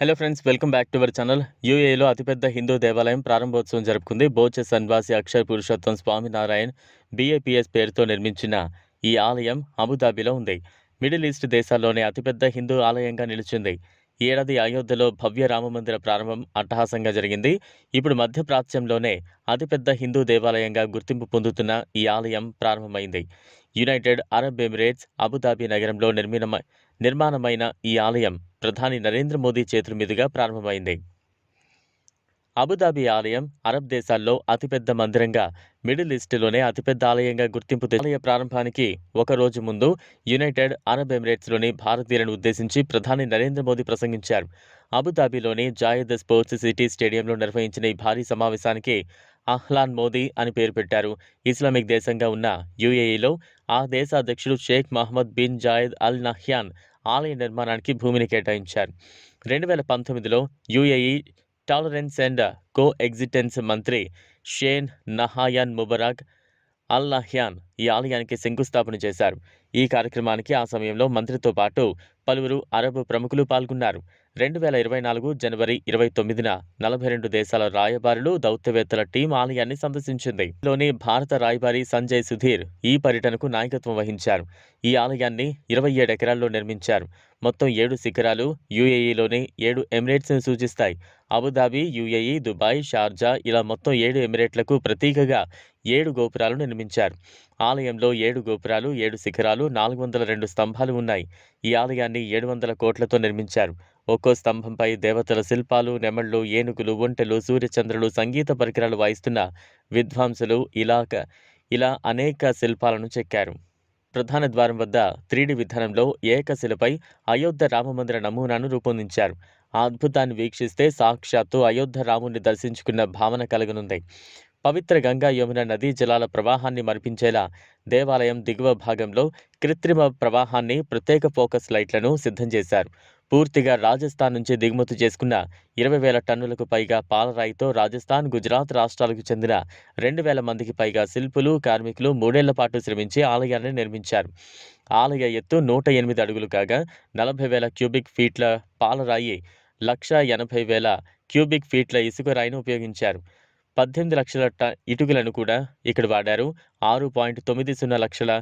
Hello friends welcome back to our channel యూఏలో అతిపెద్ద హిందూ దేవాలయం ప్రారంభోత్సవం జరుపుకుంది. బోచ సన్వాసి అక్షర పురుషోత్తం స్వామినారాయణ్ బీఏపీఎస్ పేరుతో నిర్మించిన ఈ ఆలయం అబుదాబిలో ఉంది. మిడిల్ ఈస్ట్ దేశాల్లోనే అతిపెద్ద హిందూ ఆలయంగా నిలిచింది. ఈ ఏడాది అయోధ్యలో భవ్య రామమందిర ప్రారంభం అట్టహాసంగా జరిగింది. ఇప్పుడు మధ్యప్రాచ్యంలోనే అతిపెద్ద హిందూ దేవాలయంగా గుర్తింపు పొందుతున్న ఈ ఆలయం ప్రారంభమైంది. యునైటెడ్ అరబ్ ఎమిరేట్స్ అబుదాబి నగరంలో నిర్మిణమ నిర్మాణమైన ఈ ఆలయం ప్రధాని నరేంద్ర మోదీ చేతుల మీదుగా ప్రారంభమైంది. అబుదాబి ఆలయం అరబ్ దేశాల్లో అతిపెద్ద మందిరంగా మిడిల్ ఈస్ట్లోనే అతిపెద్ద ఆలయంగా గుర్తింపు ఆలయ ప్రారంభానికి ఒక రోజు ముందు యునైటెడ్ అరబ్ ఎమిరేట్స్లోని భారతీయులను ఉద్దేశించి ప్రధాని నరేంద్ర మోదీ ప్రసంగించారు. అబుదాబిలోని జాయద్ స్పోర్ట్స్ సిటీ స్టేడియంలో నిర్వహించిన ఈ భారీ సమావేశానికి అహ్లాన్ మోదీ అని పేరు పెట్టారు. ఇస్లామిక్ దేశంగా ఉన్న యుఏఈలో ఆ దేశ అధ్యక్షుడు Sheikh Mohammed bin Zayed Al Nahyan ఆలయ నిర్మాణానికి భూమిని కేటాయించారు. రెండు వేల పంతొమ్మిదిలో UAE tolerance and coexistence మంత్రి షేన్ నహాయాన్ ముబరాక్ అల్ నహ్యాన్ ఈ ఆలయానికి శంకుస్థాపన చేశారు. ఈ కార్యక్రమానికి ఆ సమయంలో మంత్రితో పాటు పలువురు అరబ్ ప్రముఖులు పాల్గొన్నారు. రెండు వేల ఇరవై నాలుగు జనవరి ఇరవై తొమ్మిదిన నలభై రెండు దేశాల రాయబారులు దౌత్యవేత్తల టీం ఆలయాన్ని సందర్శించింది. లోని భారత రాయబారి సంజయ్ సుధీర్ ఈ పర్యటనకు నాయకత్వం వహించారు. ఈ ఆలయాన్ని ఇరవై ఏడు ఎకరాల్లో నిర్మించారు. మొత్తం ఏడు శిఖరాలు యుఏఈలోని ఏడు ఎమిరేట్స్ని సూచిస్తాయి. అబుదాబి యుఏఈ దుబాయ్ షార్జా ఇలా మొత్తం ఏడు ఎమిరేట్లకు ప్రతీకగా ఏడు గోపురాలు నిర్మించారు. ఆలయంలో ఏడు గోపురాలు ఏడు శిఖరాలు నాలుగు వందల రెండు స్తంభాలు ఉన్నాయి. ఈ ఆలయాన్ని ఏడు వందల కోట్లతో నిర్మించారు. ఒక్కో స్తంభంపై దేవతల శిల్పాలు నెమళ్ళు ఏనుగులు ఒంటెలు సూర్యచంద్రులు సంగీత పరికరాలు వాయిస్తున్న విద్వాంసులు ఇలాక ఇలా అనేక శిల్పాలను చెక్కారు. ప్రధాన ద్వారం వద్ద త్రీడి విధానంలో ఏకశిలపై అయోధ్య రామమందిర నమూనాను రూపొందించారు. ఆ అద్భుతాన్ని వీక్షిస్తే సాక్షాత్తు అయోధ్య రాముణ్ణి దర్శించుకున్న భావన కలగనుంది. పవిత్ర గంగా యమున నదీ జలాల ప్రవాహాన్ని మరిపించేలా దేవాలయం దిగువ భాగంలో కృత్రిమ ప్రవాహాన్ని ప్రత్యేక ఫోకస్ లైట్లను సిద్ధం చేశారు. పూర్తిగా రాజస్థాన్ నుంచి దిగుమతి చేసుకున్న ఇరవై వేల టన్నులకు పైగా పాలరాయితో రాజస్థాన్ గుజరాత్ రాష్ట్రాలకు చెందిన రెండు వేల మందికి పైగా శిల్పులు కార్మికులు మూడేళ్ళ పాటు శ్రమించి ఆలయాన్ని నిర్మించారు. ఆలయ ఎత్తు నూట ఎనిమిది అడుగులు కాగా నలభై వేల క్యూబిక్ ఫీట్ల పాలరాయి లక్ష ఎనభై వేల క్యూబిక్ ఫీట్ల ఇసుక రాయిని ఉపయోగించారు. పద్దెనిమిది లక్షల ట ఇటుకలను కూడా ఇక్కడ వాడారు. ఆరు పాయింట్ తొమ్మిది సున్నా లక్షల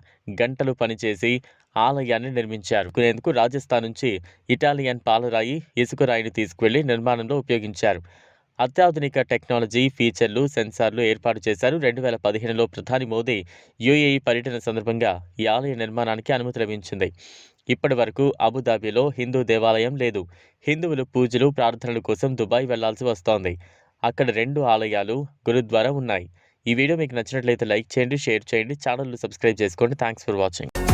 గంటలు పనిచేసి ఆలయాన్ని నిర్మించారు. కొనేందుకు రాజస్థాన్ నుంచి ఇటాలియన్ పాలరాయి ఇసుక రాయిని తీసుకువెళ్ళి నిర్మాణంలో ఉపయోగించారు. అత్యాధునిక టెక్నాలజీ ఫీచర్లు సెన్సార్లు ఏర్పాటు చేశారు. రెండు వేల పదిహేనులో ప్రధాని మోదీ యుఏఈ పర్యటన సందర్భంగా ఈ ఆలయ నిర్మాణానికి అనుమతి లభించింది. ఇప్పటి వరకు అబుదాబిలో హిందూ దేవాలయం లేదు. హిందువులు పూజలు ప్రార్థనల కోసం దుబాయ్ వెళ్ళాల్సి వస్తోంది. అక్కడ రెండు ఆలయాలు గురుద్వారా ఉన్నాయి. ఈ వీడియో మీకు నచ్చినట్లయితే లైక్ చేయండి షేర్ చేయండి ఛానల్ను సబ్స్క్రైబ్ చేసుకోండి. Thanks for watching.